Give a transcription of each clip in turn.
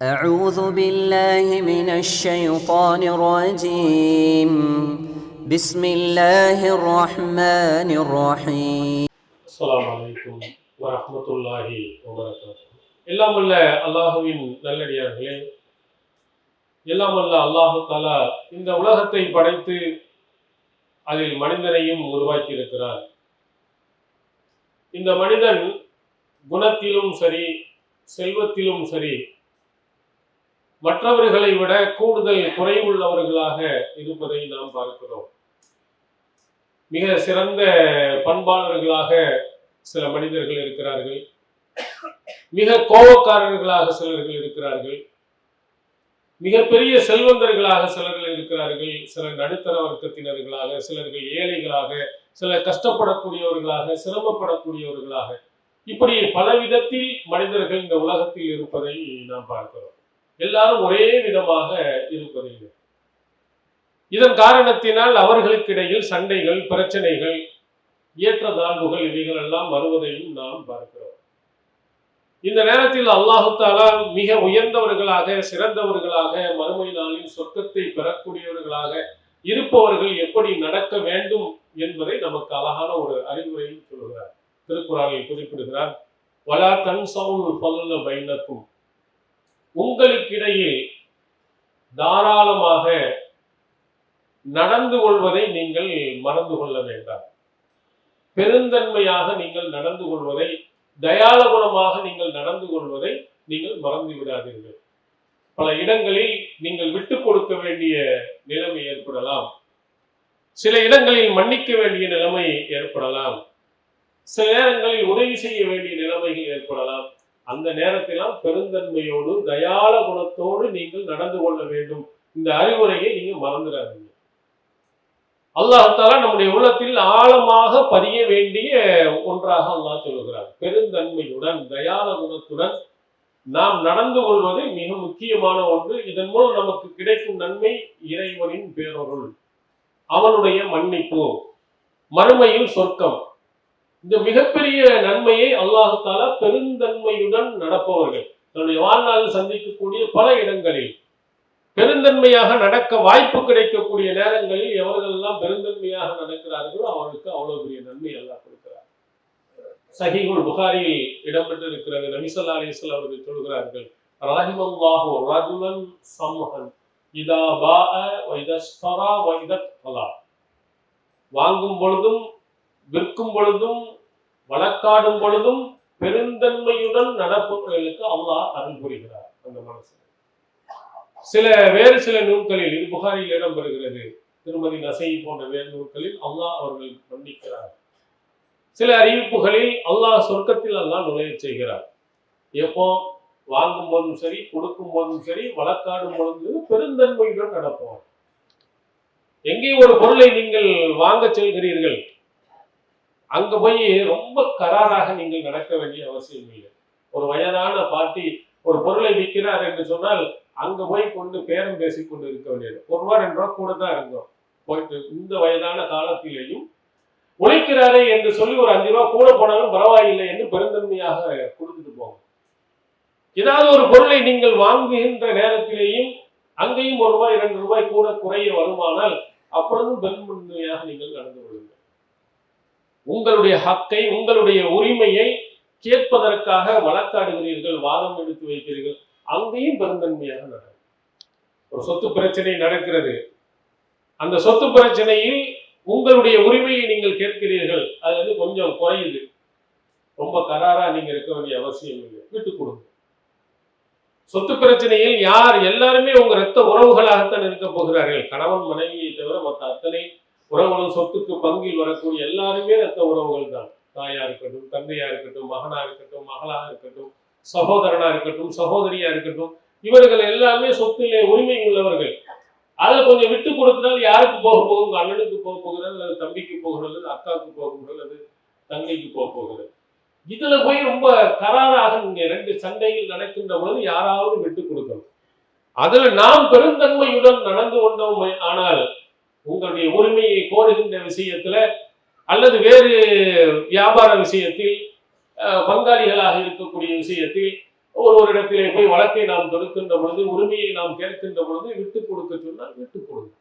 أعوذ بالله من الشيطان الرجيم بسم الله الرحمن الرحيم அஸ்ஸலாமு அலைக்கும் வரஹ்மத்துல்லாஹி வபரகாத்துஹு எல்லாம் வல்ல அல்லாஹுவின் நல்லடியார்களே எல்லாம் வல்ல அல்லாஹு தாலா இந்த உலகத்தை படைத்து அதில் மனிதனையும் உருவாக்கி இருக்கிறார் இந்த மனிதன் குணத்திலும் சரி செல்வத்திலும் சரி மற்றவர்களை விட கூடுதல் குறைவுள்ளவர்களாக இருப்பதை நாம் பார்க்கிறோம். மிக சிறந்த பண்பாளர்களாக சில மனிதர்கள் இருக்கிறார்கள். மிக கோபக்காரர்களாக சிலர்கள் இருக்கிறார்கள். மிகப்பெரிய செல்வந்தர்களாக சிலர்கள் இருக்கிறார்கள். சிலர் நடுத்தர வர்க்கத்தினர்களாக சிலர்கள் ஏழைகளாக சிலர் கஷ்டப்படக்கூடியவர்களாக சிரமப்படக்கூடியவர்களாக. இப்படி பல விதத்தில் மனிதர்கள் இந்த உலகத்தில் இருப்பதை நாம் பார்க்கிறோம். எல்லாரும் ஒரே விதமாக இருப்பதில்லை இதன் காரணத்தினால் அவர்களுக்கிடையில் சண்டைகள் பிரச்சனைகள் ஏற்றதாழ்வுகள் இவைகள் எல்லாம் வருவதையும் நாம் பார்க்கிறோம். இந்த நேரத்தில் அல்லாஹு தாலா மிக உயர்ந்தவர்களாக சிறந்தவர்களாக மறுமை நாளில் சொர்க்கத்தை பெறக்கூடியவர்களாக இருப்பவர்கள் எப்படி நடக்க வேண்டும் என்பதை நமக்கு அழகான ஒரு அறிவுரையும் சொல்கிறார். திருக்குறளில் குறிப்பிடுகிறார் வலா தன் சவுல் பல்ல பைனக்கும் உங்களுக்கிடையே தாராளமாக நடந்து கொள்வதை நீங்கள் மறந்து கொள்ள வேண்டாம். பெருந்தன்மையாக நீங்கள் நடந்து கொள்வதை தயால குணமாக நீங்கள் நடந்து கொள்வதை நீங்கள் மறந்து விடாதீர்கள். பல இடங்களில் நீங்கள் விட்டு கொடுக்க வேண்டிய நிலைமை ஏற்படலாம். சில இடங்களில் மன்னிக்க வேண்டிய நிலைமை ஏற்படலாம். சில நேரங்களில் உதவி செய்ய வேண்டிய நிலைமைகள் ஏற்படலாம். அந்த நேரத்திலாம் பெருந்தன்மையோடு தயால குணத்தோடு நீங்கள் நடந்து கொள்ள வேண்டும். இந்த அறிவுரையை நீங்க மறந்துடாதீங்க. அல்லாஹால நம்முடைய உள்ளத்தில் ஆழமாக பதிய வேண்டிய ஒன்றாக அல்லாஹ் சொல்லுகிறார் பெருந்தன்மையுடன் தயால குணத்துடன் நாம் நடந்து கொள்வது மிக முக்கியமான ஒன்று. இதன் மூலம் நமக்கு கிடைக்கும் நன்மை இறைவனின் பேரொருள். அவனுடைய மன்னிப்பு. மறுமையில் சொர்க்கம். இந்த மிகப்பெரிய நன்மையை அல்லாஹால பெருந்தன்மையுடன் நடப்பவர்கள். தன்னுடைய வாழ்நாளில் சந்திக்கக்கூடிய பல இடங்களில் பெருந்தன்மையாக நடக்க வாய்ப்பு கிடைக்கக்கூடிய நேரங்களில் எவர்களெல்லாம் பெருந்தன்மையாக நடக்கிறார்களோ அவர்களுக்கு அவ்வளவு பெரிய நன்மை அல்லாஹ் கொடுக்கிறார். சஹீகுல் புகாரியில் இடம்பெற்றிருக்கிறது. நபிசல்லா அலிஸ்லாம் அவர்கள் சொல்கிறார்கள் ராஹிமல்லாஹு ரஜுலன் சம்ஹன் இதா பா வைதஸ்தரா வைதத் வாங்கும் பொழுதும் விற்கும் பொழுதும் வழக்காடும் பொழுதும் பெருந்தன்மையுடன் நடப்பவர்களுக்கு அல்லாஹ் அருள் புரிகிறார் அந்த மனசு சில வேறு சில நூல்களில் இது புகாரில் இடம்பெறுகிறது. திருமதி நசை போன்ற வேறு நூல்களில் அல்லாஹ் அவர்கள் மன்னிக்கிறார். சில அறிவிப்புகளில் அல்லாஹ் சொர்க்கத்தில் அல்லாஹ் நுழைய செய்கிறார். எப்போ? வாங்கும் போதும் சரி கொடுக்கும் போதும் சரி வழக்காடும் பொழுது பெருந்தன்மையுடன் நடப்போம். எங்கே ஒரு பொருளை நீங்கள் வாங்க செல்கிறீர்கள் அங்க போய் ரொம்ப கராராக நீங்கள் நடக்க வேண்டிய அவசியம் இல்லை. ஒரு வயதான பாட்டி ஒரு பொருளை விற்கிறார் என்று சொன்னால் அங்க போய் கொண்டு பேரம் பேசி கொண்டு இருக்க வேண்டியது. ஒரு ரூபா ரெண்டு ரூபா கூட தான் இருந்தோம். போயிட்டு இந்த வயதான காலத்திலேயும் உழைக்கிறாரே என்று சொல்லி ஒரு அஞ்சு ரூபா கூட போனாலும் பரவாயில்லை என்று பெருந்தன்மையாக கொடுத்துட்டு போவோம். ஏதாவது ஒரு பொருளை நீங்கள் வாங்குகின்ற நேரத்திலேயும் அங்கேயும் ஒரு ரூபாய் இரண்டு ரூபாய் கூட குறைய வருமானால் அப்பொழுதும் பெருந்தன்மையாக நீங்கள் நடந்து கொள்ளுங்கள். உங்களுடைய ஹக்கை உங்களுடைய உரிமையை கேட்பதற்காக வழக்காடுகிறீர்கள் வாதம் எடுத்து வைக்கிறீர்கள். அங்கேயும் பெருந்தன்மையாக நடக்கும். ஒரு சொத்து பிரச்சனை நடக்கிறது. அந்த சொத்து பிரச்சனையில் உங்களுடைய உரிமையை நீங்கள் கேட்கிறீர்கள். அது வந்து கொஞ்சம் குறையுது. ரொம்ப கராரா நீங்க இருக்க வேண்டிய அவசியம் இல்லை. விட்டு கொடுங்க. சொத்து பிரச்சனையில் யார் எல்லாருமே உங்க ரத்த உறவுகளாகத்தான் இருக்க போகிறார்கள். கணவன் மனைவியை தவிர மற்ற அத்தனை உறவுகள் சொத்துக்கு பங்கில் வரக்கூடிய எல்லாருமே ரத்த உறவுகள் தான் தாயா இருக்கட்டும் தந்தையா இருக்கட்டும் மகனா இருக்கட்டும் மகளாக இருக்கட்டும் சகோதரனா இருக்கட்டும் சகோதரியா இருக்கட்டும் இவர்கள் எல்லாமே சொத்திலே உரிமை உள்ளவர்கள். அதை கொஞ்சம் விட்டு கொடுத்தனால் யாருக்கு போக போகும் உங்க அண்ணனுக்கு போக போகிறது அல்லது தம்பிக்கு போகிறது அல்லது அக்காவுக்கு போக போகிறது அல்லது தங்கைக்கு போக போகிறது இதுல போய் ரொம்ப கராராக இங்க ரெண்டு சண்டைகள் நடக்கின்ற பொழுது யாராவது விட்டு கொடுக்கணும். அதுல நாம் பெருந்தன்மையுடன் நடந்து கொண்டோம் ஆனால் உங்களுடைய உரிமையை கோருகின்ற விஷயத்துல அல்லது வேறு வியாபார விஷயத்தில் பங்காளிகளாக இருக்கக்கூடிய விஷயத்தில் ஒருவரிடத்திலே போய் வழக்கை நாம் தொடுக்கின்ற பொழுது உரிமையை நாம் கேட்கின்ற பொழுது விட்டு கொடுக்க சொன்னால் விட்டு கொடுங்க.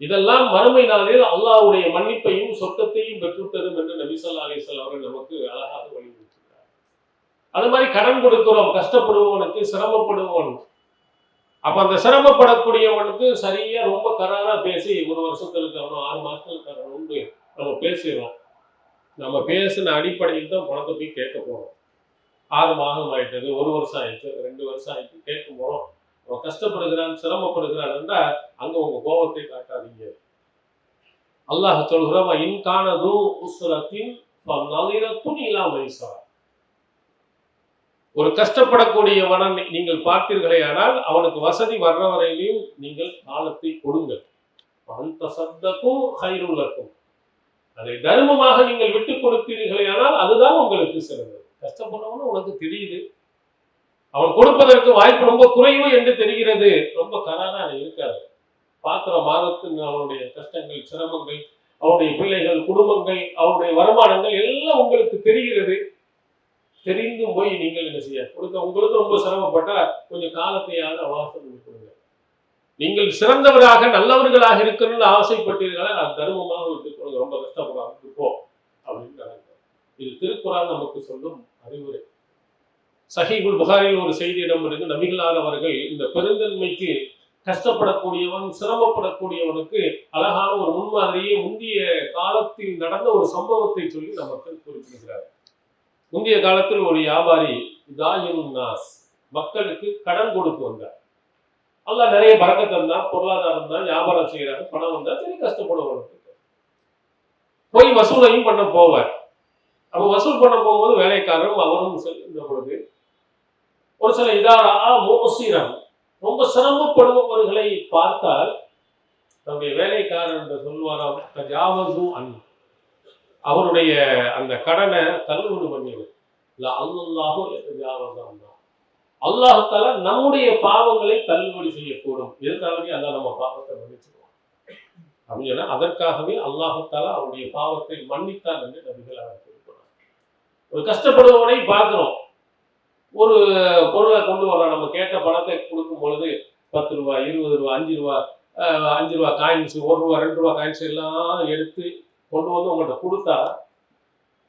இதெல்லாம் மறுமை நாளில் அல்லாவுடைய மன்னிப்பையும் சொத்தத்தையும் பெற்றுத்தரும் என்று நபிசல்லா அலிசல் அவர்கள் நமக்கு அழகாக வலியுறுத்துகிறார் அது மாதிரி கடன் கொடுக்கிறோம் கஷ்டப்படுபவனுக்கு சிரமப்படுபவன் அப்போ அந்த சிரமப்படக்கூடியவனுக்கு சரியாக ரொம்ப கராராக பேசி ஒரு வருஷத்துக்கு அவனும் ஆறு மாதத்துக்கு அவனும் நம்ம பேசிடுறோம். நம்ம பேசின அடிப்படையில் தான் பணத்தை போய் கேட்க போகிறோம் ஆறு மாதம் ஆயிட்டது ஒரு வருஷம் ஆயிடுச்சு ரெண்டு வருஷம் ஆயிடுச்சு கேட்க போகிறோம் அவன் கஷ்டப்படுகிறான் சிரமப்படுகிறான் என்றால் உங்கள் உங்க கோபத்தை காட்டாதீங்க. அல்லாஹ் சொல்கிறவா இன்கானது உசுரத்தின் நளிரத்துன் இலா மைசா ஒரு கஷ்டப்படக்கூடியவனை நீங்கள் பார்த்தீர்களே ஆனால் அவனுக்கு வசதி வர்ற வரையிலையும் நீங்கள் காலத்தை கொடுங்கள். அந்த சத்தக்கும் ஹைருள்ளக்கும் அதை தர்மமாக நீங்கள் விட்டு கொடுத்தீர்களே ஆனால் அதுதான் உங்களுக்கு சிறந்தது. கஷ்டப்படுறவனு உனக்கு தெரியுது. அவன் கொடுப்பதற்கு வாய்ப்பு ரொம்ப குறைவு என்று தெரிகிறது. ரொம்ப கராரா இருக்காது. பார்க்குற மாதத்தின் அவனுடைய கஷ்டங்கள் சிரமங்கள் அவனுடைய பிள்ளைகள் குடும்பங்கள் அவனுடைய வருமானங்கள் எல்லாம் உங்களுக்கு தெரிகிறது. தெரிந்தும் போய் நீங்கள் என்ன செய்ய? கொடுக்க உங்களுக்கு ரொம்ப சிரமப்பட்டால் கொஞ்சம் காலத்தையாவது அவகாசம் கொடுங்க. நீங்கள் சிறந்தவராக நல்லவர்களாக இருக்கணும்னு ஆசைப்பட்டீர்களா? நான் தர்மமாக விட்டு கொடுங்க. ரொம்ப கஷ்டப்படாமல் இருப்போம் அப்படின்னு இது திருக்குறான் நமக்கு சொல்லும் அறிவுரை. சஹீகுல் புகாரில் ஒரு செய்தி இருந்து நபிகளானவர்கள் நபிகளார் அவர்கள் இந்த பெருந்தன்மைக்கு கஷ்டப்படக்கூடியவன் சிரமப்படக்கூடியவனுக்கு அழகான ஒரு முன்மாதிரியை முந்தைய காலத்தில் நடந்த ஒரு சம்பவத்தை சொல்லி நமக்கு குறிப்பிடுகிறார் முந்தைய காலத்தில் ஒரு வியாபாரி நாஸ் மக்களுக்கு கடன் கொடுத்து வந்தார். அல்லாஹ் நிறைய பறக்க தந்தா பொருளாதாரம் தான் வியாபாரம் செய்யறாரு பணம் வந்தா சரி கஷ்டப்படுவாங்க போய் வசூலையும் பண்ண போவார். அப்ப வசூல் பண்ண போகும்போது வேலைக்காரரும் அவரும் செல்கின்ற பொழுது ஒரு சில இதாரா மோசீரம் ரொம்ப சிரமப்படுபவர்களை பார்த்தால் தன்னுடைய வேலைக்காரர் என்று சொல்வாராம் தஜாவசு அன் அவருடைய அந்த கடனை தள்ளுபடி பண்ணிடு. இல்ல அல்லாஹோ தான் அல்லாஹால நம்முடைய பாவங்களை தள்ளுபடி செய்யக்கூடும். எதுக்காகவே அல்லா நம்ம பாவத்தை மன்னிச்சுக்குவோம் அப்படின்னு சொன்னா அதற்காகவே அல்லாஹால அவருடைய பாவத்தை மன்னித்தான் என்று நபிகள் அவர் ஒரு கஷ்டப்படுபவனை பார்க்கிறோம். ஒரு பொருளை கொண்டு வரோம் நம்ம கேட்ட பணத்தை கொடுக்கும் பொழுது பத்து ரூபா இருபது ரூபா அஞ்சு ரூபா அஞ்சு ரூபா காயின்ஸ் ஒரு ரூபா ரெண்டு ரூபா காயின்ஸ் எல்லாம் எடுத்து கொண்டு வந்து உங்கள்கிட்ட கொடுத்தா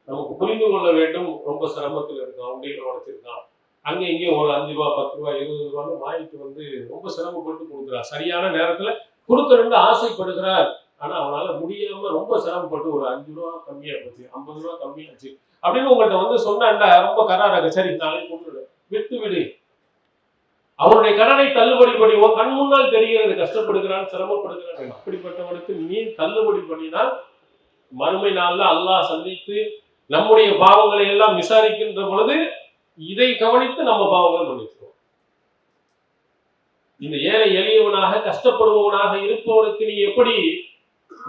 நமக்கு புரிந்து கொள்ள வேண்டும். ரொம்ப சிரமத்தில் இருக்கான் உண்டியில் உடைச்சிருக்கான் அங்கே இங்கே ஒரு அஞ்சு ரூபா பத்து ரூபா இருபது ரூபான்னு வாங்கிட்டு வந்து ரொம்ப சிரமப்பட்டு கொடுக்குறா சரியான நேரத்தில் கொடுத்துருந்து ஆசைப்படுகிறார். ஆனா அவனால முடியாம ரொம்ப சிரமப்பட்டு ஒரு அஞ்சு ரூபா கம்மியா போச்சு ஐம்பது ரூபா கம்மியாச்சு அப்படின்னு உங்கள்கிட்ட வந்து சொன்னாண்டா ரொம்ப கராராக சரி நாளைக்கு கொண்டு விட்டு விடு. அவருடைய கடனை தள்ளுபடி பண்ணி உன் கண் முன்னால் தெரிகிறது கஷ்டப்படுகிறான் சிரமப்படுகிறான் அப்படிப்பட்டவனுக்கு நீ தள்ளுபடி பண்ணினால் மறுமை நாள்ல அல்லாஹ் சந்தித்து நம்முடைய பாவங்களை எல்லாம் விசாரிக்கின்ற பொழுது இதை கவனித்து நம்ம பாவங்களை மன்னிக்கிறோம் இந்த ஏழை எளியவனாக கஷ்டப்படுபவனாக இருப்பவனுக்கு நீ எப்படி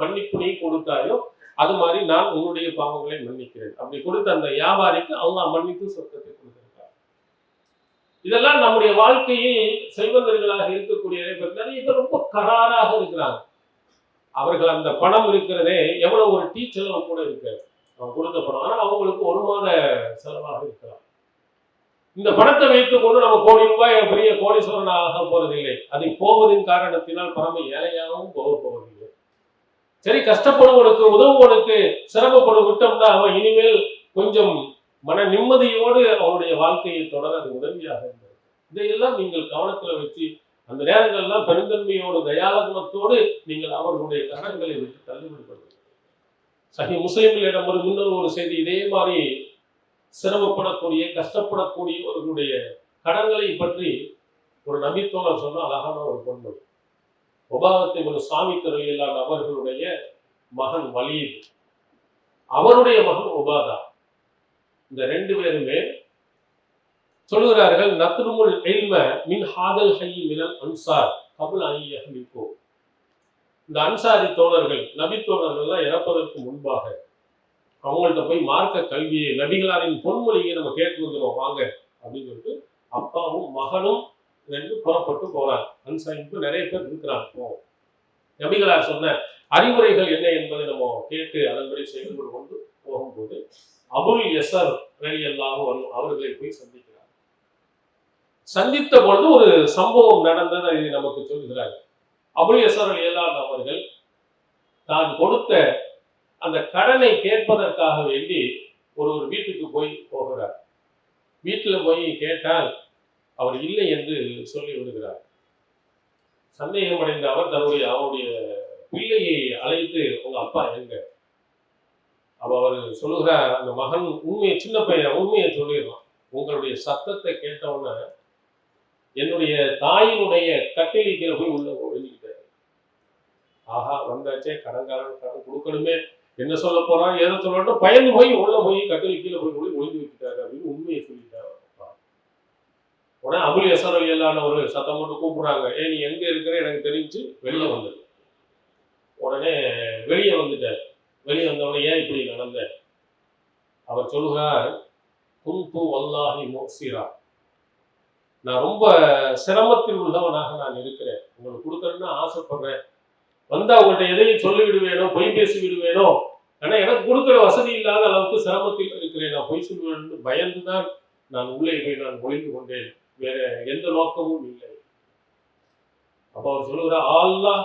மன்னிப்பு நீ கொடுத்தாயோ அது மாதிரி நான் உன்னுடைய பாவங்களை மன்னிக்கிறேன். அப்படி கொடுத்த அந்த வியாபாரிக்கு அல்லாஹ் மன்னித்து சொர்க்கத்தை கொடுத்திருக்கார் இதெல்லாம் நம்முடைய வாழ்க்கையில் செல்வந்தர்களாக இருக்கக்கூடிய நிறைய பேர் நிறைய பேர் ரொம்ப கராராக இருக்கிறாங்க. அவர்கள் அந்த பணம் இருக்கிறதே எவ்வளவு ஒரு டீ செலவு கூட இருக்காரு அவன் கொடுத்த பணம். ஆனா அவங்களுக்கு ஒரு மாத செலவாக இருக்கலாம். இந்த பணத்தை வைத்துக் கொண்டு நம்ம கோடி ரூபாய் பெரிய கோடீஸ்வரன் ஆக போறதில்லை. அதை போவதின் காரணத்தினால் பரம ஏழையாகவும் போக போவதில்லை. சரி கஷ்டப்படுவனுக்கு உதவுவனுக்கு சிரமப்படும் விட்டோம்னா அவன் இனிமேல் கொஞ்சம் மன நிம்மதியோடு அவனுடைய வாழ்க்கையை தொடர அது உதவியாக இருந்தது இதையெல்லாம் நீங்கள் கவனத்துல வச்சு அந்த நேரங்கள்லாம் பெருந்தன்மையோடு தயாலகுணத்தோடு நீங்கள் அவர்களுடைய கடன்களை விட்டு தள்ளுபடி சகி முஸ்லிம்களிடம் ஒரு இன்னொரு ஒரு செய்தி இதே மாதிரி சிரமப்படக்கூடிய கஷ்டப்படக்கூடியவர்களுடைய கடன்களை பற்றி ஒரு நபித்தோழர் சொன்ன அழகான ஒரு பொன்மொழி உபாகத்தை ஒரு சாமி துறையிலான அவர்களுடைய மகன் வலீத். அவருடைய மகன் உபாதா இந்த ரெண்டு பேருமே சொல்லுகிறார்கள் நத்ருமுல் எல்ம மின் ஹாதல் ஹை மினல் அன்சார் கபுல் ஐயஹ்லிகோ இந்த அன்சாரி தோழர்கள் நபி தோழர்கள்லாம் இறப்பதற்கு முன்பாக அவங்கள்ட்ட போய் மார்க்க கல்வியை நபிகளாரின் பொன்மொழியை நம்ம கேட்டு வந்துடுவோம் வாங்க அப்படின்னு சொல்லிட்டு அப்பாவும் மகனும் ரெண்டு புறப்பட்டு போறாங்க. அன்சாரிக்கு நிறைய பேர் இருக்கிறாங்க போவோம் நபிகளார் சொன்ன அறிவுரைகள் என்ன என்பதை நம்ம கேட்டு அதன்படி செயல்படு கொண்டு போகும்போது அபுல் எசர் ரலி அல்லாஹ் அவர்களை போய் சந்திக்க சந்தித்த பொழுது ஒரு சம்பவம் நடந்ததை இது நமக்கு சொல்கிறார் அபுல் யசர் ஏலான் அவர்கள் தான் கொடுத்த அந்த கடனை கேட்பதற்காக வேண்டி ஒரு ஒரு வீட்டுக்கு போய் போகிறார். வீட்டில் போய் கேட்டால் அவர் இல்லை என்று சொல்லி விடுகிறார். சந்தேகமடைந்த அவர் தன்னுடைய அவருடைய பிள்ளையை அழைத்து உங்க அப்பா எங்க? அப்ப அவர் சொல்லுகிறார் அந்த மகன் உண்மையை சின்ன பையன் உண்மையை சொல்லிடுறான் உங்களுடைய சத்தத்தை கேட்டவுடனே என்னுடைய தாயினுடைய கட்டிலை கீழே போய் உள்ள ஒழிஞ்சுக்கிட்டாரு ஆஹா வந்தாச்சே கடன்காரன் கடன் கொடுக்கணுமே. என்ன சொல்ல போறான்? எதை சொல்லணும் பயந்து போய் உள்ள போய் கட்டிலை கீழே போய் ஒளி ஒளிஞ்சு வச்சுட்டாரு அப்படின்னு உண்மையை சொல்லிட்டாரு உடனே அபுல் எசர் அலியல்லான ஒரு சத்தம் போட்டு கூப்பிடுறாங்க. ஏ நீ எங்க இருக்கிற? எனக்கு தெரிஞ்சு வெளியே வந்தது. உடனே வெளியே வந்துட்டார். வெளியே வந்தவொடனே ஏன் இப்படி நடந்த? அவர் சொல்லுகிறார் குந்து வல்லாஹி மோசிரா. நான் ரொம்ப சிரமத்தில் உள்ளவனாக நான் இருக்கிறேன். உங்களுக்கு கொடுக்கணும்னு ஆசைப்படுறேன். வந்து அவங்கள்ட்ட எதையும் சொல்லி விடுவேனோ பொய் பேசி விடுவேனோ ஆனா எனக்கு கொடுக்குற வசதி இல்லாத அளவுக்கு சிரமத்தில் இருக்கிறேன். நான் பொய் சொல்லுவேன்னு பயந்து தான் நான் உள்ளே போய் நான் ஒழிந்து கொண்டேன். வேற எந்த நோக்கமும் இல்லை. அப்ப அவர் சொல்லுகிறார் அல்லாஹ்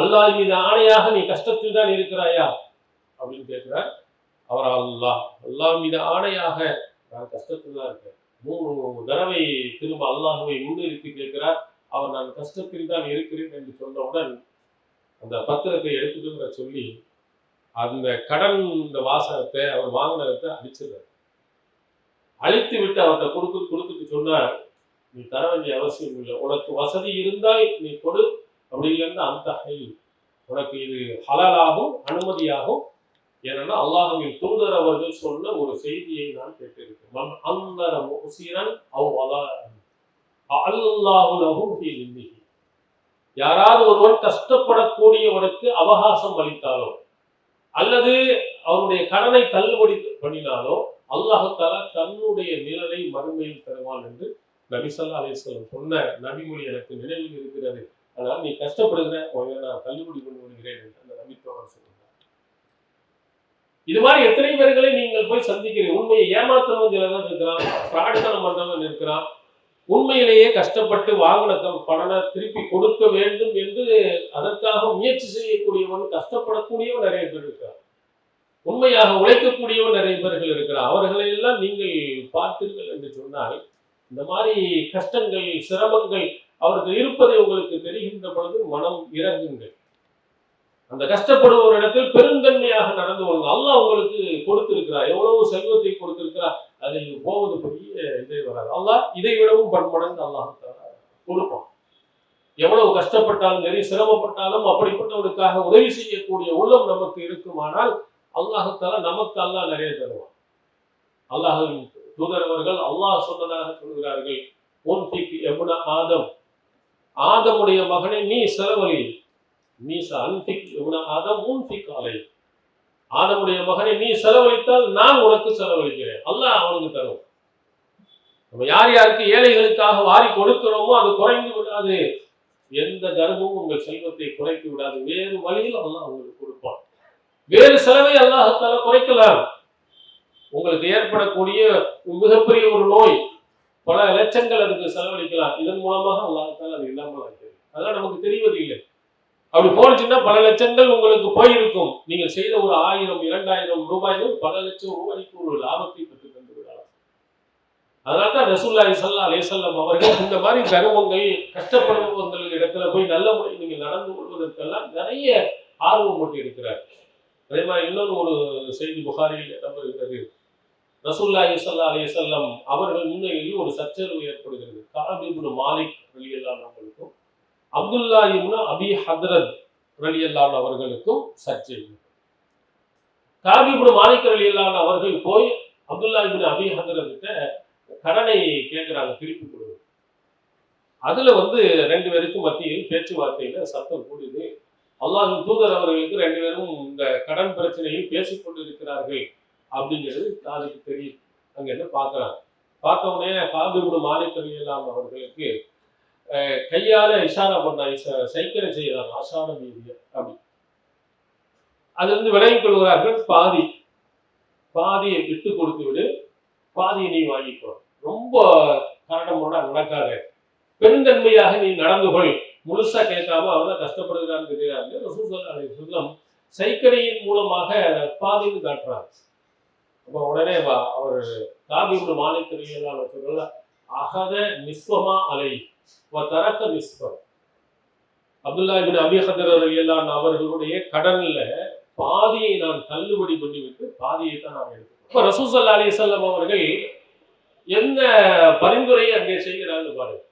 அல்லாஹ் மீது ஆணையாக நீ கஷ்டத்தில் தான் இருக்கிறாயா? அப்படின்னு கேட்கிறார். அவர் அல்லாஹ் அல்லாஹ் மீது ஆணையாக நான் கஷ்டத்தில் தான் இருக்கேன். மூணு தடவை திரும்ப அல்லாஹுவை முன்னிறுத்தி கேட்கிறார். அவர் நான் கஷ்டத்தில் தான் இருக்கிறேன் என்று சொன்னவுடன் அந்த பத்திரத்தை எடுத்துட்டு சொல்லி அந்த கடன் இந்த வாசகத்தை அவர் வாங்கினதை அடிச்சிடுறார் அழித்து விட்டு அவர்கிட்ட கொடுத்து கொடுத்துட்டு சொன்னார் நீ தர வேண்டிய அவசியம் இல்லை. உனக்கு வசதி இருந்தால் நீ கொடு. அப்படிங்கிறது அந்த உனக்கு இது ஹலலாகும் அனுமதியாகும் ஏன்னா அல்லாஹுவின் தூதர் அவர்கள் சொன்ன ஒரு செய்தியை நான் கேட்டிருக்கேன் அந்தர முசிரன் அவ் அலா அல்லாஹு லஹு ஃபீ யாராவது ஒருவன் கஷ்டப்படக்கூடியவனுக்கு அவகாசம் அளித்தாலோ அல்லது அவனுடைய கடனை தள்ளுபடி பண்ணினாலோ அல்லாஹால தன்னுடைய நிழலை மறுமையில் தருவான் என்று நபிசல்லா ஸல்லல்லாஹு சொன்ன நபிமொழி எனக்கு நினைவில் இருக்கிறது. அதனால் நீ கஷ்டப்படுகிற நான் தள்ளுபடி கொண்டு வருகிறேன் என்று அந்த நபித்தோழர் சொல்கிறார் இது மாதிரி எத்தனை பேர்களை நீங்கள் போய் சந்திக்கிறீங்க? உண்மையை ஏமாத்துறவன் சிலதான் இருக்கிறான் பிராடுத்தனம் பண்றவன் இருக்கிறான் உண்மையிலேயே கஷ்டப்பட்டு வாங்கின க- பணனை திருப்பி கொடுக்க வேண்டும் என்று அதற்காக முயற்சி செய்யக்கூடியவன் கஷ்டப்படக்கூடியவன் நிறைய பேர் இருக்கிறார். உண்மையாக உழைக்கக்கூடியவன் நிறைய பேர்கள் இருக்கிறார். அவர்களை எல்லாம் நீங்கள் பார்த்தீர்கள் என்று சொன்னால் இந்த மாதிரி கஷ்டங்கள் சிரமங்கள் அவர்கள் இருப்பதை உங்களுக்கு தெரிகின்ற பொழுது மனம் இறங்குங்கள். அந்த கஷ்டப்படுபவரிடத்தில் பெருந்தன்மையாக நடந்து கொள்ளுங்க அல்லாஹ் உங்களுக்கு கொடுத்திருக்கிறார். எவ்வளவு செல்வத்தை கொடுத்திருக்கிறார். அதை போவது பெரிய இதே வராது. அல்லாஹ் இதை விடவும் பன்மடங்கு அல்லாஹ் கொடுப்பான். எவ்வளவு கஷ்டப்பட்டாலும் சரி சிரமப்பட்டாலும் அப்படிப்பட்டவனுக்காக உதவி செய்யக்கூடிய உள்ளம் நமக்கு இருக்குமானால் அல்லாஹத்தால நமக்கு அல்லாஹ் நிறைய தருவான். அல்லாஹின் தூதர் அவர்கள் அல்லாஹ் சொன்னதாக சொல்கிறார்கள் உன்பிக் எபுன ஆதம். ஆதமுடைய மகனை நீ செலவழியில். நீ அன்பிக் எபுன ஆதம் உன்பிக் ஆலை ஆதமுடைய மகனை நீ செலவழித்தால் நான் உனக்கு செலவழிக்கிறேன். அல்லாஹ் அவனுக்கு தரும். நம்ம யார் யாருக்கு ஏழைகளுக்காக வாரி கொடுக்கிறோமோ அது குறைந்து விடாது. எந்த தர்மமும் உங்கள் செல்வத்தை குறைத்து விடாது. வேறு வழியில் அல்லாஹ் உங்களுக்கு கொடுப்பான். வேறு செலவை அல்லாஹத்தால குறைக்கலாம். உங்களுக்கு ஏற்படக்கூடிய மிகப்பெரிய ஒரு நோய் பல லட்சங்கள் அதுக்கு செலவழிக்கலாம். இதன் மூலமாக அல்லாஹத்தால் அது இல்லாமல் ஆக்கிறது அதெல்லாம் நமக்கு தெரிவதில்லை. அப்படி போனுச்சுன்னா பல லட்சங்கள் உங்களுக்கு போயிருக்கும். நீங்கள் செய்த ஒரு ஆயிரம் இரண்டாயிரம் ரூபாயும் பல லட்சம் ரூபாய்க்கு ஒரு லாபத்தை பெற்று தந்து விடலாம் அதனால்தான் ரசூல்லாய் சல்லா அலேசல்லம் அவர்கள் இந்த மாதிரி தர்மங்கள் கஷ்டப்படுபவங்கள் இடத்துல போய் நல்ல முறையில் நீங்கள் நடந்து கொள்வதற்கெல்லாம் நிறைய ஆர்வம் போட்டு இருக்கிறார் அதே மாதிரி இன்னொரு ஒரு செய்தி புகாரில் இடம்பெறுகிறது. ரசூல்லா சல்லா அலையம் அவர்கள் முன்னிலையில் ஒரு சச்சரவு ஏற்படுகிறது. காபிபுல் மாலிக் வெளியெல்லாம் அவர்களுக்கும் அப்துல்லா இப்னு அபி ஹத்ரத் ரலியல்லான் அவர்களுக்கும் சர்ச்சை. காபிபுல் மாலிக் ரலியல்லான் அவர்கள் போய் அப்துல்லா இப்னு அபி ஹத்ரத் கிட்ட கடனை கேட்கிறாங்க திருப்பி கொடுங்க. அதுல வந்து ரெண்டு பேருக்கும் மத்தியில் பேச்சுவார்த்தையில சத்தம் கூடுது அல்லாஹின் தூதர் அவர்களுக்கு ரெண்டு பேரும் இந்த கடன் பிரச்சனையில் பேசிக்கொண்டு இருக்கிறார்கள் அப்படிங்கிறது நாளைக்கு தெரியும் அங்க என்ன பார்க்கறாங்க? பார்த்த உடனே காபிபுடு மாலிக் அலியல்லாம் அவர்களுக்கு கையால இஷாரா பண்ணாங்க ச- சைக்கிளை செய்யறாங்க ஆசான மீதிய அப்படி. அதிலிருந்து விலகிக் கொள்கிறார்கள் பாதி. பாதியை விட்டு கொடுத்து விடு பாதியை நீ வாங்கிக்கோ ரொம்ப கரடமோட நடக்காத. பெருந்தன்மையாக நீ நடந்து கொள். முழுசா கேட்காம அவர்தான் கஷ்டப்படுகிறான்னு தெரியாது ரசூசல் சொல்லம் சைக்கடையின் மூலமாக பாதைன்னு காட்டுறாங்க. அப்போ உடனே வா- அவர் காபியோட மாலைக்கரையெல்லாம் சொல்லல அகத நிஸ்வமா அலை தரக்க நிஸ்வம் அப்துல்லா இபின் அபி ஹதர் ரலியல்லாஹு அவர்களுடைய கடன்ல பாதியை நான் தள்ளுபடி பண்ணிவிட்டு பாதியை தான் நான் எடுத்துக்கணும் இப்போ ரசூசல்லா அலிசல்லாம் அவர்கள் என்ன பரிந்துரையை அங்கே செய்கிறான்னு பாருங்க.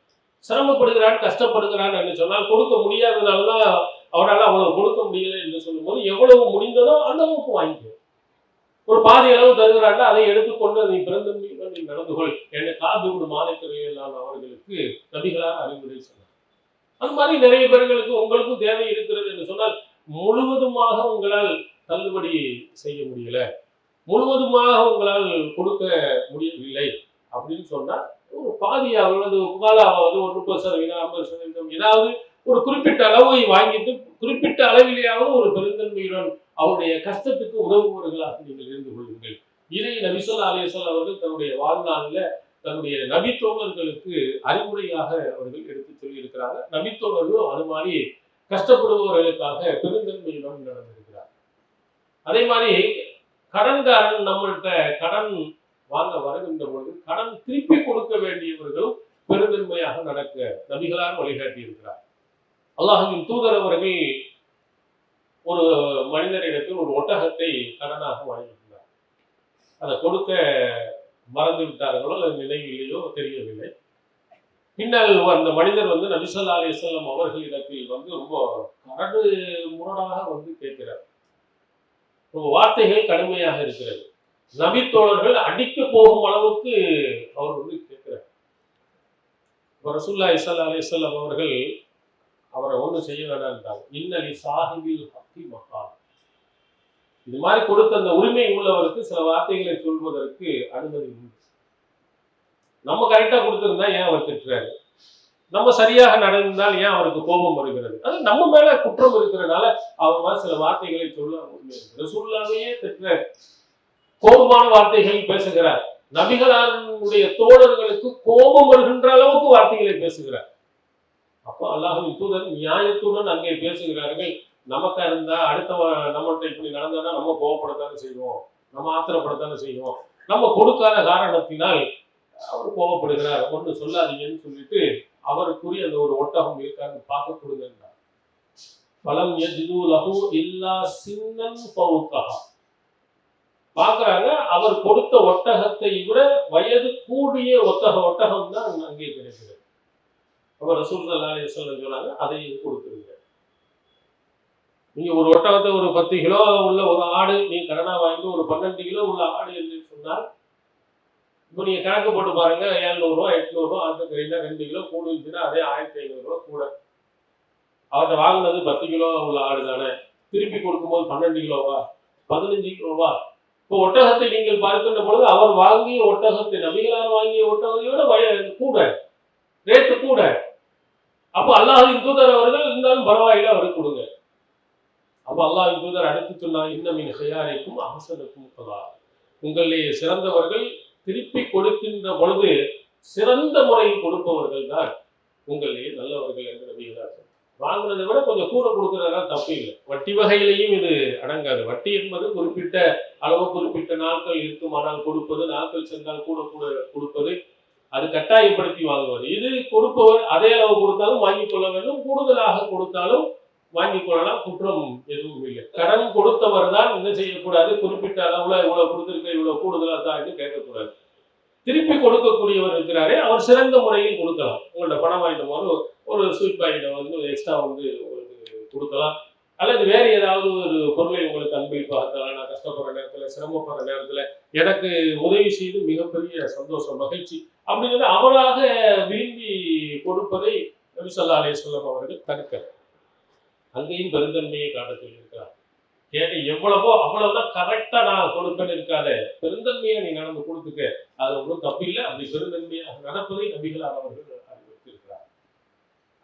சிரமப்படுகிறான் கஷ்டப்படுகிறான் என்று சொன்னால் கொடுக்க முடியாததுனால தான் அவரால் அவ்வளவு கொடுக்க முடியல என்று சொல்லும்போது எவ்வளவு முடிந்ததோ அந்த அளவுக்கு வாங்கிக்கும் ஒரு பாதி அளவு தருகிறாங்க அதை எடுத்துக்கொண்டு நீ பிறந்த நீ நடந்து கொள் என்ற காபியோடு மாலைத்துறையிலான அவர்களுக்கு நபிகளார் அறிவுரை சொன்னார். அது மாதிரி நிறைய பேர்களுக்கு உங்களுக்கும் தேவை இருக்கிறது என்று சொன்னால் முழுவதுமாக உங்களால் தள்ளுபடி செய்ய முடியல. முழுவதுமாக உங்களால் கொடுக்க முடியவில்லை அப்படின்னு சொன்னால் ஒரு பாதியாவது முக்காலாவது ஒரு முப்பது சதவீதம் ஐம்பது சதவீதம் ஏதாவது ஒரு குறிப்பிட்ட அளவை வாங்கிட்டு குறிப்பிட்ட அளவிலேயாவது ஒரு பெருந்தன்மையுடன் அவருடைய கஷ்டத்துக்கு உதவுபவர்களாக நீங்கள் இருந்து கொள்ளுங்கள். இதை நபிசல்லா அலிசல் அவர்கள் தன்னுடைய வாழ்நாளில் தன்னுடைய நபித்தோழர்களுக்கு அறிவுரையாக அவர்கள் எடுத்து சொல்லி இருக்கிறாங்க நபித்தோழர்களும் அது மாதிரி கஷ்டப்படுபவர்களுக்காக பெருந்தன்மையுடன் நடந்திருக்கிறார். அதே மாதிரி கடன்காரன் நம்மள்கிட்ட கடன் வாங்க வருகின்ற பொழுது கடன் திருப்பி கொடுக்க வேண்டியவர்களும் பெருந்தன்மையாக நடக்க நபிகளார் வழிகாட்டி இருக்கிறார் அல்லாஹின் தூதர் அவர்கள் ஒரு மனிதரிடத்தில் ஒரு ஒட்டகத்தை கடனாக வாங்கியிருந்தார். அதை கொடுக்க மறந்து விட்டார்களோ அது நினைவில்லையோ தெரியவில்லை. பின்னால் அந்த மனிதர் வந்து நபிசல்லா அவர்கள் அவர்களிடத்தில் வந்து ரொம்ப கரடு முரடாக வந்து கேட்கிறார். ரொம்ப வார்த்தைகள் கடுமையாக இருக்கிறது. நபித்தோழர்கள் அடிக்க போகும் அளவுக்கு அவர் வந்து கேட்கிறார். இப்ப ரசூல்லா இசல்லா அலிசல்லாம் அவர்கள் அவரை ஒன்றும் செய்ய வேண்டாம்ட்டாங்க இன்னலி சாஹிபில் பக்தி மகா இது மாதிரி கொடுத்த அந்த உரிமை உள்ளவருக்கு சில வார்த்தைகளை சொல்வதற்கு அனுமதி உண்டு. நம்ம கரெக்டா கொடுத்திருந்தா ஏன் அவர் திட்டுறாரு? நம்ம சரியாக நடந்தால் ஏன் அவருக்கு கோபம் வருகிறது? அது நம்ம மேல குற்றம் இருக்கிறதுனால அவர் மாதிரி சில வார்த்தைகளை சொல்ல முடியாது ரசூல்லாவையே திட்டுறாரு கோபமான வார்த்தைகள் பேசுகிறார். நபிகளாருடைய தோழர்களுக்கு கோபம் வருகின்ற அளவுக்கு வார்த்தைகளை பேசுகிறார். அப்போ அல்லாஹும் தூதர் நியாயத்துடன் அங்கே பேசுகிறார்கள். நமக்கா இருந்தா அடுத்த நம்மகிட்ட இப்படி நடந்தா நம்ம கோவப்படத்தானே செய்வோம். நம்ம ஆத்திரப்படத்தானே செய்வோம். நம்ம கொடுக்காத காரணத்தினால் அவர் கோவப்படுகிறார். ஒன்று சொல்லாதீங்கன்னு சொல்லிட்டு அவருக்குரிய அந்த ஒரு ஒட்டகம் இருக்கான்னு பார்க்க கொடுங்க பலம் எஜிது லஹு இல்லா சின்னன் பவுக்கஹா பார்க்குறாங்க அவர் கொடுத்த ஒட்டகத்தை விட வயது கூடிய ஒத்தக ஒட்டகம் தான் அங்கே கிடைக்கிறது. அப்போ ரசூல் சொல்ல சொன்னாங்க அதையும் கொடுத்துருங்க. நீங்கள் ஒரு ஒட்டகத்தை ஒரு பத்து கிலோ உள்ள ஒரு ஆடு நீங்கள் கடனா வாங்கி ஒரு பன்னெண்டு கிலோ உள்ள ஆடு என்று சொன்னால் இப்போ நீங்கள் கணக்கு போட்டு பாருங்க ஏழ்நூறுவா எட்நூறுவா ஆட்டுக்கறியில் ரெண்டு கிலோ கூடுச்சுன்னா அதே ஆயிரத்தி ஐநூறுரூவா கூட. அவர்கிட்ட வாங்கினது பத்து கிலோ உள்ள ஆடு தானே. திருப்பி கொடுக்கும்போது பன்னெண்டு கிலோவா? பதினஞ்சு கிலோவா? இப்போ ஒட்டகத்தை நீங்கள் பார்க்கின்ற பொழுது அவர் வாங்கிய ஒட்டகத்தை நபிகளார் வாங்கிய ஒட்டகத்தையோட கூட ரேட்டு கூட. அப்போ அல்லாஹின் தூதர் அவர்கள் இருந்தாலும் பரவாயில்ல அவருக்கு கொடுங்க. அப்போ அல்லாஹின் தூதர் அடுத்து சொன்னா இன்னமின் ஹையாரைக்கும் அகசனுக்கும் கதா உங்களிலே சிறந்தவர்கள் திருப்பி கொடுக்கின்ற பொழுது சிறந்த முறையில் கொடுப்பவர்கள் தான் உங்களிலே நல்லவர்கள் என்று நம்புகிறார்கள் வாங்குறதை விட கொஞ்சம் கூட கொடுக்கறதா தப்பு இல்லை. வட்டி வகையிலையும் இது அடங்காது. வட்டி என்பது குறிப்பிட்ட அளவு குறிப்பிட்ட நாட்கள் இருக்குமானால் கொடுப்பது நாட்கள் சென்றால் கூட கூட கொடுப்பது அது கட்டாயப்படுத்தி வாங்குவது இது கொடுப்பவர் அதே அளவு கொடுத்தாலும் வாங்கிக் கொள்ள வேண்டும். கூடுதலாக கொடுத்தாலும் வாங்கிக் கொள்ளலாம். குற்றம் எதுவும் இல்லை. கடன் கொடுத்தவர் தான் என்ன செய்யக்கூடாது? குறிப்பிட்ட அளவுல இவ்வளவு கொடுத்திருக்க இவ்வளவு கூடுதலா தான் கேட்கக்கூடாது. திருப்பி கொடுக்கக்கூடியவர் இருக்கிறாரே அவர் சிறந்த முறையில் கொடுக்கலாம். உங்கள்ட்ட பணம் வாங்கிட்டு போது ஒரு ஸ்வீட் பாக்கெட்டை வந்து எக்ஸ்ட்ரா வந்து உங்களுக்கு கொடுக்கலாம். அல்லது வேறு ஏதாவது ஒரு பொருளை உங்களுக்கு அன்பில் தரலாம் நான் கஷ்டப்படுற நேரத்தில் சிரமப்படுற நேரத்தில் எனக்கு உதவி செய்து மிகப்பெரிய சந்தோஷம் மகிழ்ச்சி அப்படிங்கிறது அவராக விரும்பி கொடுப்பதை நபிசல்லா அலையம் அவர்கள் தடுக்க அங்கேயும் பெருந்தன்மையை காட்ட சொல்லியிருக்கிறார் கேட்டு எவ்வளவோ அவ்வளவுதான் கரெக்டாக நான் கொடுப்பேன்னு இருக்காத. பெருந்தன்மையை நீ நடந்து கொடுத்துக்க. அது ஒன்றும் தப்பில்லை அப்படி பெருந்தன்மையாக நடப்பதை நபிகளார் அவர்கள்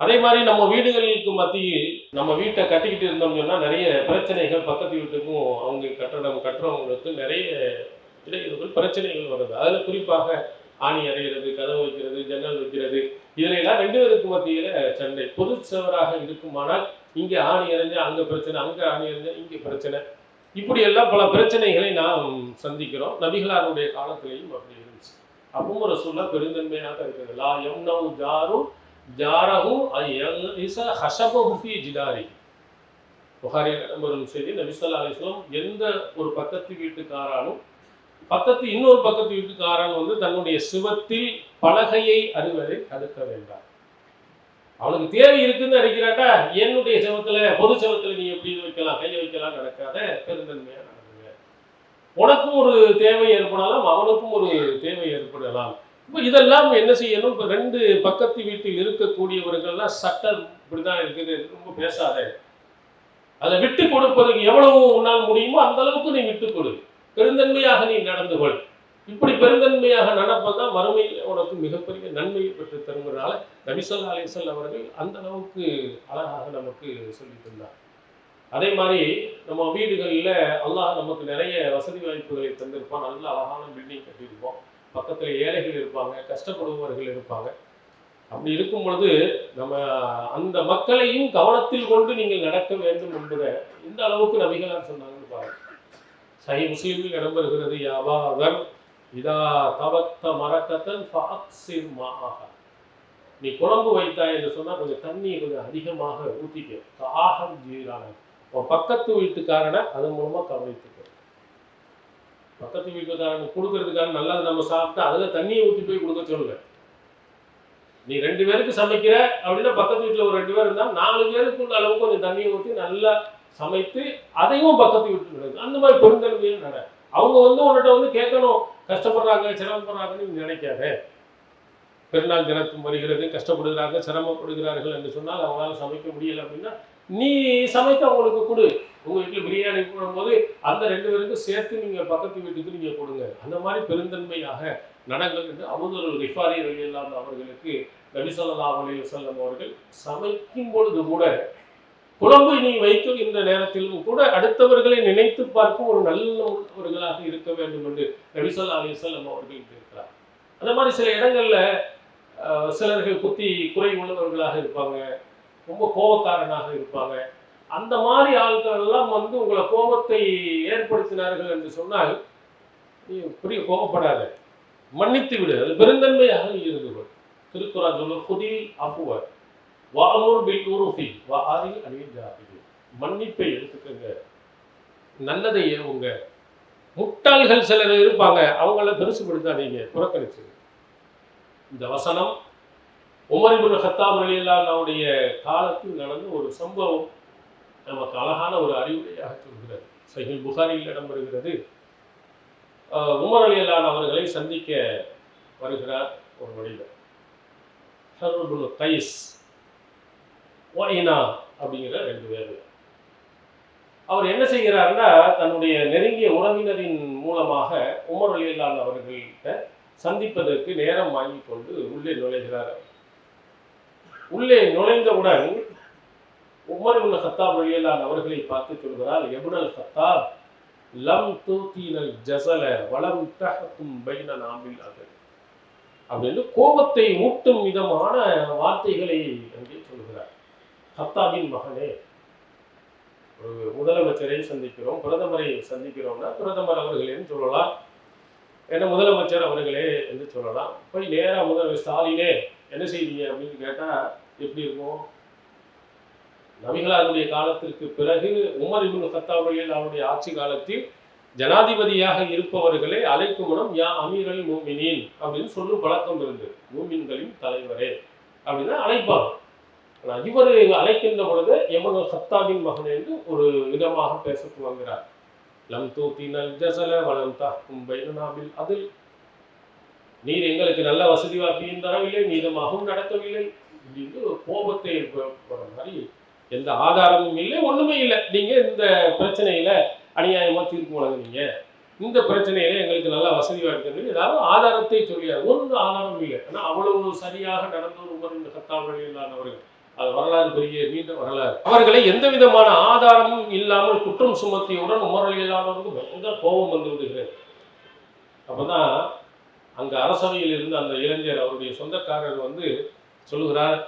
அதே மாதிரி நம்ம வீடுகளுக்கு மத்தியில் நம்ம வீட்டை கட்டிக்கிட்டு இருந்தோம்னு சொன்னால் நிறைய பிரச்சனைகள் பக்கத்து வீட்டுக்கும் அவங்க கட்டடம் கட்டுறவங்களுக்கு நிறைய இடையூறுகள் பிரச்சனைகள் வருது. அதில் குறிப்பாக ஆணி அறையிறது கதவு வைக்கிறது ஜன்னல் வைக்கிறது இதுல எல்லாம் ரெண்டு பேருக்கு மத்தியில் சண்டை. பொது சவராக இருக்குமானால் இங்கே ஆணி எறிஞ்சா அங்கே பிரச்சனை அங்கே ஆணி எறிஞ்சா இங்கே பிரச்சனை. இப்படியெல்லாம் பல பிரச்சனைகளை நாம் சந்திக்கிறோம். நபிகளாருடைய காலத்திலையும் அப்படி இருந்துச்சு. அப்பவும் ஒரு சொல்ல பெருந்தன்மையாக இருக்குது லா எம் நவ் ஜாரும் ஜாரஹு ஐயஸ ஹஷபஹு ஃபீ ஜிதாரி புகாரியில் வரும் செய்தி நபிசல்லா அலிஸ்லாம் எந்த ஒரு பக்கத்து வீட்டுக்காராலும் பக்கத்து இன்னொரு பக்கத்து வீட்டுக்காரன் வந்து தன்னுடைய சிவத்தில் பலகையை அறிவதை தடுக்க வேண்டாம் அவனுக்கு தேவை இருக்குன்னு நினைக்கிறாட்டா என்னுடைய செவத்துல பொது செவத்துல நீ எப்படி வைக்கலாம் கையை வைக்கலாம் நடக்காத பெருந்தன்மையா நடக்குங்க உனக்கும் ஒரு தேவை ஏற்படலாம் அவனுக்கும் ஒரு தேவை ஏற்படலாம் இப்போ இதெல்லாம் என்ன செய்யணும்? இப்போ ரெண்டு பக்கத்து வீட்டில் இருக்கக்கூடியவர்கள்லாம் சட்டம் இப்படிதான் இருக்குது ரொம்ப பேசாத. அதை விட்டு கொடுப்பதுக்கு எவ்வளவு உன்னால் முடியுமோ அந்த அளவுக்கு நீ விட்டு கொடு. பெருந்தன்மையாக நீ நடந்து கொள். இப்படி பெருந்தன்மையாக நடப்பதுதான் வறுமையில் உனக்கு மிகப்பெரிய நன்மையை பெற்று தருவதால நபிசல்லா அலிசல் அவர்கள் அந்த அளவுக்கு அழகாக நமக்கு சொல்லி தந்தார். அதே மாதிரி நம்ம வீடுகளில் அல்லாஹ் நமக்கு நிறைய வசதி வாய்ப்புகளை தந்திருப்பான். நல்ல அழகான பில்டிங் கட்டியிருப்போம் பக்கத்தில் ஏழைகள் இருப்பாங்க கஷ்டப்படுபவர்கள் இருப்பாங்க. அப்படி இருக்கும் பொழுது நம்ம அந்த மக்களையும் கவனத்தில் கொண்டு நீங்கள் நடக்க வேண்டும் என்பதை இந்த அளவுக்கு நபிகளார் சொன்னாங்கன்னு பாருங்க. சஹி முஸ்லீமில் இடம்பெறுகிறது யாவாதர் இதா தவத்த மரக்கத்தன் ஃபாக்சிர் மாஆக நீ குழம்பு வைத்தாய் என்று சொன்னால் கொஞ்சம் தண்ணியை கொஞ்சம் அதிகமாக ஊற்றிக்க தாகம் ஜீரான உன் பக்கத்து வீட்டுக்காரனை அதன் மூலமாக கவனித்து பக்கத்து வீட்டுக்காரங்க கொடுக்கறதுக்காக நல்லது நம்ம சாப்பிட்டு அதில் தண்ணியை ஊற்றி போய் கொடுக்க சொல்லுங்க. நீ ரெண்டு பேருக்கு சமைக்கிற அப்படின்னா பக்கத்து வீட்டில் ஒரு ரெண்டு பேர் இருந்தால் நாலு பேருக்குள்ள அளவுக்கு கொஞ்சம் தண்ணியை ஊற்றி நல்லா சமைத்து அதையும் பக்கத்து வீட்டுக்கு நடக்கும் அந்த மாதிரி பெருந்தன்மையும் நட. அவங்க வந்து உன்கிட்ட வந்து கேட்கணும். கஷ்டப்படுறாங்க சிரமப்படுறாங்கன்னு நீ நினைக்காத. பெருநாள் தினத்தும் வருகிறது கஷ்டப்படுகிறாங்க சிரமப்படுகிறார்கள் என்று சொன்னால் அவங்களால சமைக்க முடியல அப்படின்னா நீ சமைத்து அவங்களுக்கு கொடு. உங்கள் வீட்டில் பிரியாணி போடும்போது அந்த ரெண்டு பேருக்கும் சேர்த்து நீங்கள் பக்கத்து வீட்டுக்கு நீங்கள் கொடுங்க. அந்த மாதிரி பெருந்தன்மையாக நடங்கள் என்று அபுதல் ரிஃபாரி ரலியல்லாஹு அவர்களுக்கு நபி அலி அலைஹி அவர்கள் சமைக்கும் பொழுது கூட குழம்பு நீ வைக்கின்ற நேரத்திலும் கூட அடுத்தவர்களை நினைத்து பார்க்கும் ஒரு நல்ல உள்ளவர்களாக இருக்க வேண்டும் என்று நபி அலி அலைஹி அவர்கள் இருக்கிறார் அந்த மாதிரி சில இடங்களில் சிலர்கள் குத்தி குறை உள்ளவர்களாக இருப்பாங்க. ரொம்ப கோபக்காரனாக இருப்பாங்க. அந்த மாதிரி ஆட்கள் எல்லாம் வந்து உங்களை கோபத்தை ஏற்படுத்தினார்கள் என்று சொன்னால் நீ புரிய கோபப்படாத. மன்னித்து விடு. அது பெருந்தன்மையாக இருந்து கொள். திருக்குறள் சொல்ல குதில் அப்புவர் வாமூர் பில் உருஃபி வாரி அணில் ஜாபிது மன்னிப்பை எடுத்துக்கங்க. நல்லதை ஏவுங்க. முட்டாள்கள் சிலர் இருப்பாங்க. அவங்கள பெருசுபடுத்தாதீங்க. புறக்கணிச்சு இந்த வசனம் உமரிபுல் ஹத்தாப் அவனுடைய காலத்தில் நடந்த ஒரு சம்பவம் நமக்கு அழகான ஒரு அறிவுரையாக சொல்கிறது. சஹில் புகாரியில் இடம்பெறுகிறது. உமர் அலி அல்லான் அவர்களை சந்திக்க வருகிறார் ஒரு மனிதர் ஹர்புல் கைஸ் ஒயினா அப்படிங்கிற ரெண்டு பேர். அவர் என்ன செய்கிறாருன்னா தன்னுடைய நெருங்கிய உறவினரின் மூலமாக உமர் அலி அல்லான் அவர்கள்ட்ட சந்திப்பதற்கு நேரம் வாங்கி கொண்டு உள்ளே நுழைகிறார். உள்ளே நுழைந்தவுடன் உமர் உள்ள கத்தாப் வழியெல்லாம் அவர்களை பார்த்து சொல்கிறார் எபுனல் கத்தாப் லம் தூத்தீனல் ஜசல வளம் தகக்கும் பைன நாமில் அப்படின்னு கோபத்தை ஊட்டும் விதமான வார்த்தைகளை அங்கே சொல்கிறார். கத்தாபின் மகனே ஒரு முதலமைச்சரை சந்திக்கிறோம் பிரதமரை சந்திக்கிறோம்னா பிரதமர் அவர்களேன்னு சொல்லலாம். ஏன்னா முதலமைச்சர் அவர்களே என்று சொல்லலாம். போய் நேராக முதல்வர் ஸ்டாலினே என்ன செய்வீங்க அப்படின்னு கேட்டா எப்படி இருக்கும்? நபிகளாருடைய காலத்திற்கு பிறகு உமர் இப்னு கத்தாவுடைய அவருடைய ஆட்சி காலத்தில் ஜனாதிபதியாக இருப்பவர்களை அழைக்கும் இடம் யா அமீரல் மூமினின் அப்படின்னு சொல்லும் பழக்கம் இருந்தது. மூமின்களின் தலைவரே அப்படின்னு அழைப்பாங்க. ஆனால் இவர் அழைக்கின்ற பொழுது எமனு சத்தாவின் மகன் என்று ஒரு விதமாக பேச துவங்கிறார் லம் தூத்தினல் ஜசல வளம் தா கும்பை அதில். நீர் எங்களுக்கு நல்ல வசதி வாக்கியும் தரவில்லை நீதமாகவும் நடத்தவில்லை அப்படின்னு ஒரு கோபத்தை ஏற்படுற மாதிரி எந்த ஆதாரமும் இல்லை ஒண்ணுமே இல்லை. நீங்க இந்த பிரச்சனையில அநியாயமா தீர்ப்பு வழங்குனீங்க. இந்த பிரச்சனையில எங்களுக்கு நல்லா வசதி வாய்க்கிறது ஏதாவது ஆதாரத்தை சொல்லியார். ஒன்றும் ஆதாரம் இல்லை. ஆனா அவ்வளவு சரியாக நடந்த ஒரு உமர் இந்த கத்தாவழியிலானவர்கள் அது வரலாறு பெரிய நீண்ட வரலாறு. அவர்களை எந்த விதமான ஆதாரமும் இல்லாமல் குற்றம் சுமத்தியவுடன் உமரலியலானவருக்கு பயங்கர கோபம் வந்து விடுகிறது. அப்பதான் அங்க அரசவையில் இருந்த அந்த இளைஞர் அவருடைய சொந்தக்காரர் வந்து சொல்லுகிறார்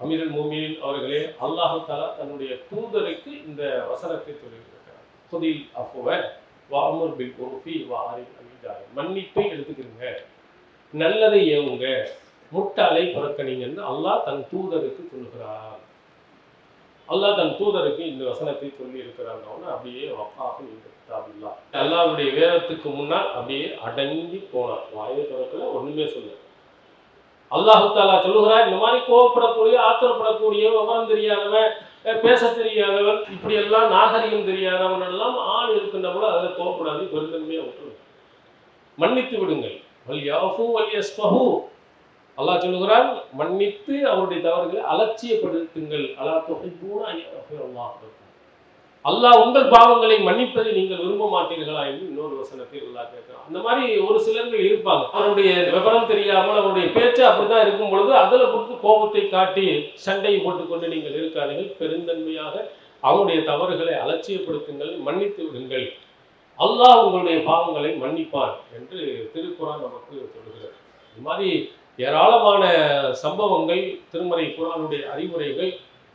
அமீரல் மூமியின் அவர்களே அல்லாஹு தாலா தன்னுடைய தூதருக்கு இந்த வசனத்தை சொல்லியிருக்கிறார். புதில் அஃபுவ வாமுர் பில் உருஃபி வாரின் மன்னிப்பை எடுத்துக்கிறீங்க நல்லதை ஏவுங்க முட்டாளை புறக்கணிங்கன்னு அல்லாஹ் தன் தூதருக்கு சொல்லுகிறார். அல்லாஹ் தன் தூதருக்கு இந்த வசனத்தை சொல்லி இருக்கிறாங்க அப்படியே வக்காக இருக்கிறாங்களா அல்லாவுடைய வேதத்துக்கு முன்னால் அப்படியே அடங்கி போனார் வாயை தொடக்கல ஒண்ணுமே சொல்லு அல்லாஹு தாலா சொல்லுகிறார் இந்த மாதிரி கோவப்படக்கூடிய ஆத்திரப்படக்கூடிய விவரம் தெரியாதவன் பேச தெரியாதவன் இப்படி எல்லாம் நாகரிகம் தெரியாதவன் எல்லாம் ஆள் இருக்கின்ற போல அதில் கோவப்படாது பெருந்தன்மையாக விட்டுருங்க மன்னித்து விடுங்கள். வல் யாஃபு அல்லாஹ் சொல்லுகிறான் மன்னித்து அவருடைய தவறுகளை அலட்சியப்படுத்துங்கள். அல்லாஹ் தொகைப்பூன அல்லாஹ். உங்கள் பாவங்களை மன்னிப்பதை நீங்கள் விரும்ப மாட்டீர்களா என்று இன்னொரு வசனத்தில் அல்லாஹ் கேட்கிறான். அந்த மாதிரி ஒரு சிலர்கள் இருப்பாங்க. அவருடைய விவரம் தெரியாமல் அவருடைய பேச்சு அப்படிதான் இருக்கும் பொழுது அதில் கொடுத்து கோபத்தை காட்டி சண்டையை போட்டுக்கொண்டு நீங்கள் இருக்காதீர்கள். பெருந்தன்மையாக அவருடைய தவறுகளை அலட்சியப்படுத்துங்கள் மன்னித்து விடுங்கள். அல்லாஹ் உங்களுடைய பாவங்களை மன்னிப்பான் என்று திருக்குறான் நமக்கு சொல்கிறது இது மாதிரி ஏராளமான சம்பவங்கள் திருமறை குரானுடைய அறிவுரைகள்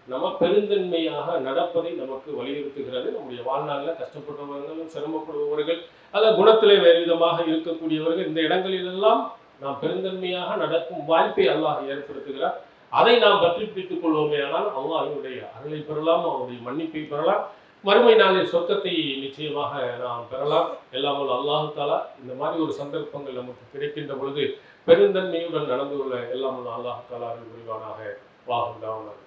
நம்ம பெருந்தன்மையாக நடப்பதை நமக்கு வலியுறுத்துகிறது. நம்முடைய வாழ்நாளில் கஷ்டப்படுபவர்கள் சிரமப்படுபவர்கள் அல்ல குணத்திலே வேறு விதமாக இருக்கக்கூடியவர்கள் இந்த இடங்களிலெல்லாம் நாம் பெருந்தன்மையாக நடக்கும் வாய்ப்பை அல்லாஹ் ஏற்படுத்துகிறார். அதை நாம் பற்றி பிடித்துக் கொள்வோமே ஆனால் அல்லாஹினுடைய அருளை பெறலாம் அவனுடைய மன்னிப்பை பெறலாம். மறுமை நாளில் சொர்க்கத்தை நிச்சயமாக நாம் பெறலாம். எல்லாம் அல்லாஹு தாலா இந்த மாதிரி ஒரு சந்தர்ப்பங்கள் நமக்கு கிடைக்கின்ற பொழுது பெருந்தன்மையுடன் நடந்து கொள்ள எல்லாம் அல்லாஹ் அல்லாஹு முடிவானாக வாகுண்டாவனாக